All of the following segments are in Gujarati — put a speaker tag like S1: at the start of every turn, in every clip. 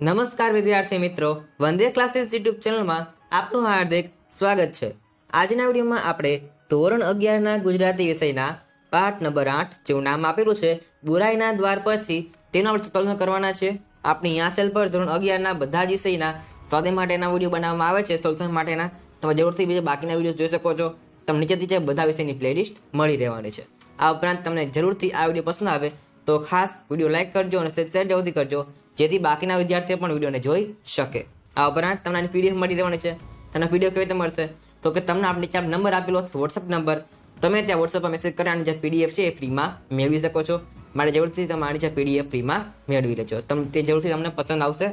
S1: નમસ્કાર વિદ્યાર્થી મિત્રો, વંદે ક્લાસીસ યુટ્યુબ ચેનલમાં આપનું હાર્દિક સ્વાગત છે. આજના વિડીયોમાં આપણે ધોરણ અગિયારના ગુજરાતી વિષયના પાઠ નંબર આઠ જેવું નામ આપેલું છે, બુરાઈના દ્વાર પરથી તેનો આપણે સોલ્યુશન કરવાના છે. આપણી આ પર ધોરણ અગિયારના બધા જ વિષયના સ્વાધ્યાય માટેના વીડિયો બનાવવામાં આવે છે સોલ્યુશન માટેના. તમે જરૂરથી બીજા બાકીના વીડિયો જોઈ શકો છો. તમને નીચેથી જે બધા વિષયની પ્લેલિસ્ટ મળી રહેવાની છે. આ ઉપરાંત તમને જરૂરથી આ વીડિયો પસંદ આવે તો ખાસ વીડિયો લાઇક કરજો અને શેર જરૂરથી કરજો. જેથી બાકીના વિદ્યાર્થીઓ પણ વિડીયોને જોઈ શકે. આ ઉપરાંત તમને આની પીડીએફ મળી રહેવાની છે. તમને પીડીએફ કેવી રીતે મળશે? તો કે તમને આપણે ત્યાં નંબર આપેલો છે વોટ્સઅપ નંબર. તમે ત્યાં વોટ્સઅપમાં મેસેજ કરી અને જે પીડીએફ છે એ ફ્રીમાં મેળવી શકો છો. મારે જરૂરથી તમારી જે પીડીએફ ફ્રીમાં મેળવી લેજો. તમ, તે જરૂરથી તમને પસંદ આવશે.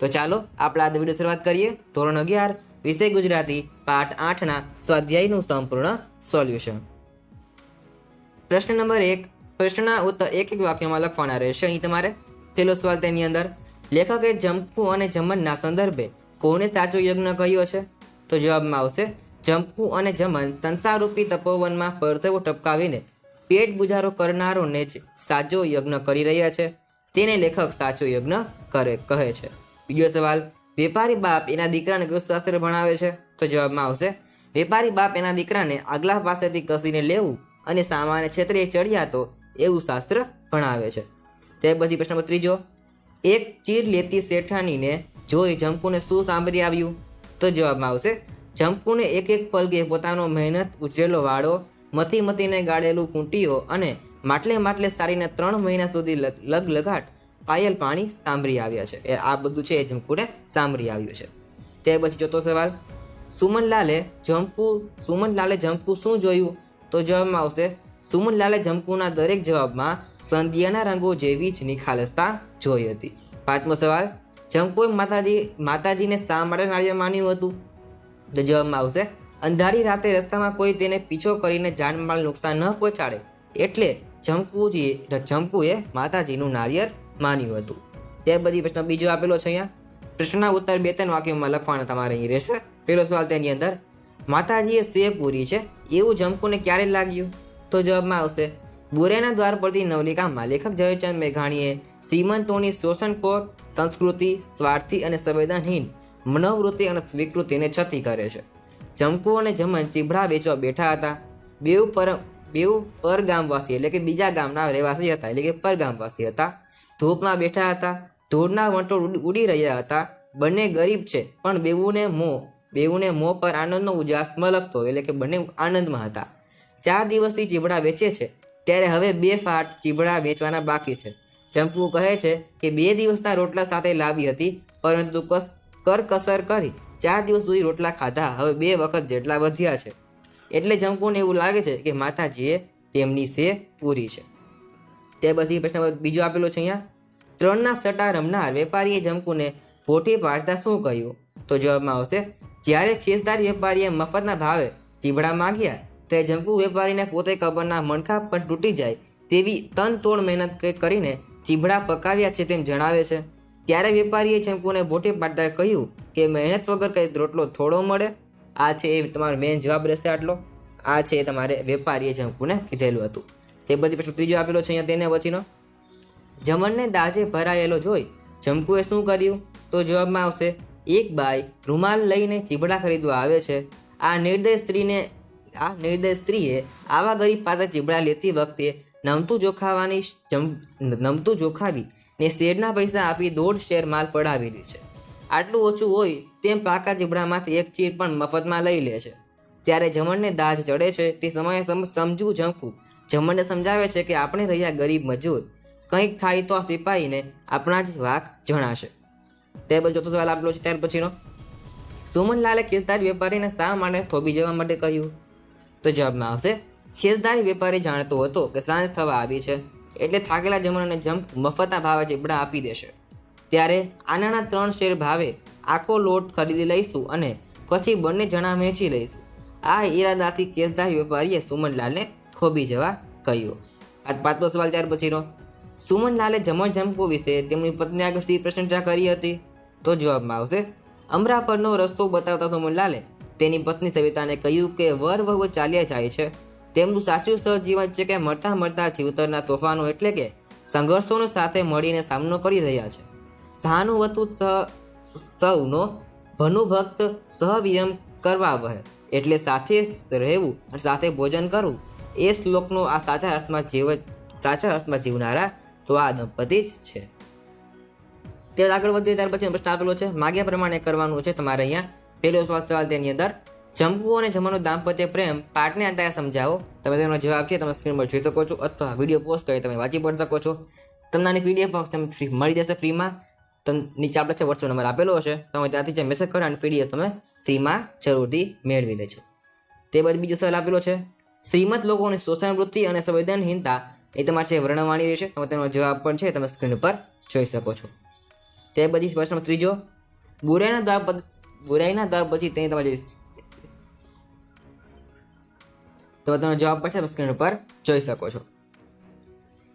S1: તો ચાલો, આપણે આ વીડિયો શરૂઆત કરીએ. ધોરણ અગિયાર, વિષય ગુજરાતી, પાઠ આઠના સ્વાધ્યાયનું સંપૂર્ણ સોલ્યુશન. પ્રશ્ન નંબર એક, પ્રશ્નના ઉત્તર એક એક વાક્યમાં લખવાના રહેશે અહીં તમારે. પેલો સવાલ તેની અંદર લેખકે જમખું અને જમનના સંદર્ભે કોને સાચો યજ્ઞ કહ્યો છે? તો જવાબમાં આવશે જમખું અને જમન સંસારરૂપી તપોવનમાં પરસેવો ટપકાવીને પેટ બુજારો કરનારોને જ સાચો યજ્ઞ કરી રહ્યા છે. તેને લેખક સાચો યજ્ઞ કરે, કહે છે. બીજો સવાલ, વેપારી બાપ એના દીકરાને કયું શાસ્ત્ર ભણાવે છે? તો જવાબમાં આવશે, વેપારી બાપ એના દીકરાને આગલા પાસેથી કસીને લેવું અને સામાન્ય ક્ષેત્રે ચડ્યા તો એવું શાસ્ત્ર ભણાવે છે. તે પછી પ્રશ્ન નંબર ત્રીજો, એક ચીર લેતી શેઠાણીને જોઈ જંપુને શું સાંભળી આવ્યું? તો જવાબમાં આવશે જંપુને એક એક પલગે પોતાનો મહેનત ઉજરેલો વાળો, મથી મથીને ગાળેલું કૂંટીઓ અને માટલે માટલે સારીને ત્રણ મહિના સુધી લગ લગ લગાટ પાયલ પાણી સાંભળી આવ્યા છે. એ આ બધું છે એ જંપુને સાંભળી આવ્યું છે. તે પછી ચોથો સવાલ, સુમનલાલે જંપુ સુમનલાલે જંપુ શું જોયું? તો જવાબમાં આવશે સુમનલાલે જમકુના દરેક જવાબમાં સંધ્યાના રંગો જેવી જ નિખાલસતા જોઈ હતી. પાંચમો સવાલ, જમકુએ માતાજી, માતાજીને શા માટે નાળિયેર માન્યું હતું? તો જવાબમાં આવશે, અંધારી રાતે રસ્તામાં કોઈ તેને પીછો કરીને જાનમાલ નુકસાન ન પહોંચાડે એટલે જંકુજી જમકુએ માતાજીનું નાળિયેર માન્યું હતું. ત્યાર પછી પ્રશ્ન બીજો આપેલો છે અહીંયા. પ્રશ્નના ઉત્તર બે ત્રણ વાક્યોમાં લખવાના તમારે અહીં રહેશે. પહેલો સવાલ તેની અંદર, માતાજીએ સેવ પૂરી છે, એવું જમકુને ક્યારે લાગ્યું? તો જવાબમાં આવશે. બુરેના દ્વાર પરથી નવલિકામાં લેખક ઝવેરચંદ મેઘાણીએ શ્રીમંતોની શોષણખોર સંસ્કૃતિ, સ્વાર્થી અને સંવેદનહીન મનોવૃત્તિ અને સ્વીકૃતિને છતી કરે છે. જમકુ અને જમન ચીભડા વેચવા બેઠા હતા. બેઉ પર બેઉ પર ગામવાસી એટલે કે બીજા ગામના રહેવાસી હતા એટલે કે પર ગામવાસી હતા. ધૂપમાં બેઠા હતા. ધૂળના વંટોળ ઉડી- રહ્યા હતા. બંને ગરીબ છે, પણ બેઉને મોં બેઉને મોં પર આનંદનો ઉજાસ મલકતો એટલે કે બંને આનંદમાં હતા. ચાર દિવસથી ચીબડા વેચે છે. ત્યારે હવે બે ફાટ ચીબડા વેચવાના બાકી છે. ચંપુ કહે છે કે બે દિવસના રોટલા સાથે લાવી હતી, પરંતુ કસ, કરકસર કરી ચાર દિવસ સુધી રોટલા ખાધા. હવે બે વખત જેટલા વધ્યા છે. એટલે જંકુને એવું લાગે છે કે માતાજીએ તેમની સે પૂરી છે. તે પછી પ્રશ્ન બીજો આપેલો છે અહીંયા. ત્રણના સટા રમનાર વેપારીએ જંકુને પોટી પાડતા શું કહ્યું? તો જવાબમાં આવશે, જ્યારે ખેસદાર વેપારીએ મફતના ભાવે ચીબડા માગ્યા તે જંકુ વેપારીને પોતે કબરના મણકા પણ તૂટી જાય તેવી તન તોડ મહેનત કરીને ચીભડા પકાવ્યા છે તેમ જણાવે છે. ત્યારે વેપારીએ જંકુને બોટે પાડતા કહ્યું કે મહેનત વગર કંઈ રોટલો થોડો મળે? આ છે એ તમારો મેઇન જવાબ રહેશે આટલો. આ છે તમારે વેપારીએ જંકુને કીધેલું હતું. તે પછી પ્રશ્ન ત્રીજો આપેલો છે અહીંયા તેને પછીનો. જમણને દાજે ભરાયેલો જોઈ જમકુએ શું કર્યું? તો જવાબમાં આવશે, એક બાઈ રૂમાલ લઈને ચીબડા ખરીદવા આવે છે. આ નિર્દય સ્ત્રીને આ નિર્દય સ્ત્રીએ આવા ગરીબ પાસે ચીબડા લેતી વખતે નમતું જોખાવાની નમતું જોખાવી ને શેરના પૈસા આપી દોઢ શેર માલ પડાવી દે છે. આટલું ઓછું હોય તેમ પાકા ચીબડામાંથી એક ચીર પણ મફતમાં લઈ લે છે. ત્યારે જમણને દાજ ચડે છે તે સમયે સમ- સમજવું જમકું જમણને સમજાવે છે કે આપણે રહ્યા ગરીબ મજૂર. કંઈક થાય તો આ સિપાહીને આપણા જ વાક જણાશે. તે પછી ચોથો સવાલ આપેલો છે ત્યાર પછીનો. સુમનલાલે કેસદાર વેપારીને શા માટે થોભી જવા માટે કહ્યું? તો જવાબમાં આવશે, ખેસદારી વેપારી જાણતો હતો કે સાંજ થવા આવી છે, એટલે થાકેલા જમણને જંપ મફતના ભાવે ચીપડા આપી દેશે. ત્યારે આનાના ત્રણ શેર ભાવે આખો લોટ ખરીદી લઈશું અને પછી બંને જણા વેચી લઈશું. આ ઈરાદાથી કેસદાર વેપારીએ સુમનલાલને ખોબી જવા કહ્યું. આ પાંચમો સવાલ ત્યાર પછીનો સુમનલાલે જમણ જંપો વિશે તેમની પત્ની આગળ સ્થિર પ્રશંસા કરી હતી. તો જવાબમાં આવશે, અમરાપરનો રસ્તો બતાવતા સુમનલાલે તેની પત્ની સવિતાને કહ્યું કે, વર વહુ ચાલ્યા જાય છે. તેમનું સાચું સહજીવન છે કે મળતા મળતા જીવતરના તોફાનો એટલે કે સંઘર્ષોનો સાથે મળીને સામનો કરી રહ્યા છે. સહાનુવતુ સહ સૌનો ભનુભક્ત સહવિયમ કરવા વહે, એટલે સાથે રહેવું અને સાથે ભોજન કરવું. એ શ્લોકનો આ સાચા અર્થમાં જીવ, સાચા અર્થમાં જીવનારા તો આ દંપતી જ છે. તે આગળ વધીએ, ત્યાર પછી પ્રશ્ન આપેલો છે, માગ્યા પ્રમાણે કરવાનું છે તમારે અહીંયા પહેલો સવાલ તેની અંદર જમવું અને જમવાનો દાંપત્ય પ્રેમ પાઠને અંતરે સમજાવો. તમે તેનો જવાબ છે, તમે સ્ક્રીન પર જોઈ શકો છો અથવા વીડિયો પોસ્ટ કરી તમે વાંચી પણ શકો છો. તમને આની પીડીએફ તમે ફ્રી મળી જશે ફ્રીમાં. તમને નીચે આપણે છે, વોટ્સઅપ નંબર આપેલો હશે. તમે ત્યાંથી જે મેસેજ કરો અને પીડીએફ તમે ફ્રીમાં જરૂરથી મેળવી લેજો. તે બાદ બીજો સવાલ આપેલો છે, શ્રીમંત લોકોની શોષણ વૃત્તિ અને સંવેદનહીનતા એ તમારે છે વર્ણવાની રહેશે, તમે તેનો જવાબ પણ છે, તમે સ્ક્રીન ઉપર જોઈ શકો છો. તે પછી પ્રશ્ન ત્રીજો, બુરેના દ્વાર બુરાઈના દ્વાર પછી તે તમારે તો તમે જવાબ પણ છે સ્ક્રીન ઉપર જોઈ શકો છો.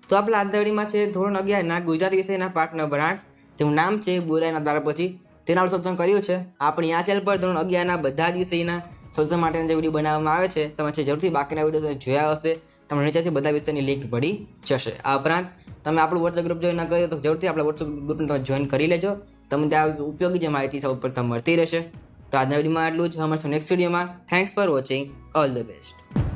S1: તો આપણા આંતરડીમાં છે, ધોરણ અગિયારના ગુજરાતી વિષયના પાઠ નંબર આઠ. જેનું નામ છે બુરાઈના દ્વાર પછી. તેના સોલ્યુશન કર્યું છે. આપણી આ ચેનલ પર ધોરણ અગિયારના બધા જ વિષયના સોલ્યુશન માટેના જે વીડિયો બનાવવામાં આવે છે, તમે છે જરૂરથી બાકીના વીડિયો જોયા હશે. તમને નીચેથી બધા વિષયની લિંક મળી જશે. આ ઉપરાંત, તમે આપણું વોટ્સએપ ગ્રુપ જોઈન ન કર્યો તો જરૂરથી આપણા વોટ્સઅપ ગ્રુપને તમે જોઈન કરી લેજો. તમને ત્યાં ઉપયોગી જે માહિતી સૌ પ્રથમ મળતી રહેશે. તો આજના વિડીયોમાં આટલું જ. મળશું નેક્સ્ટ વિડીયોમાં. Thanks for watching all the best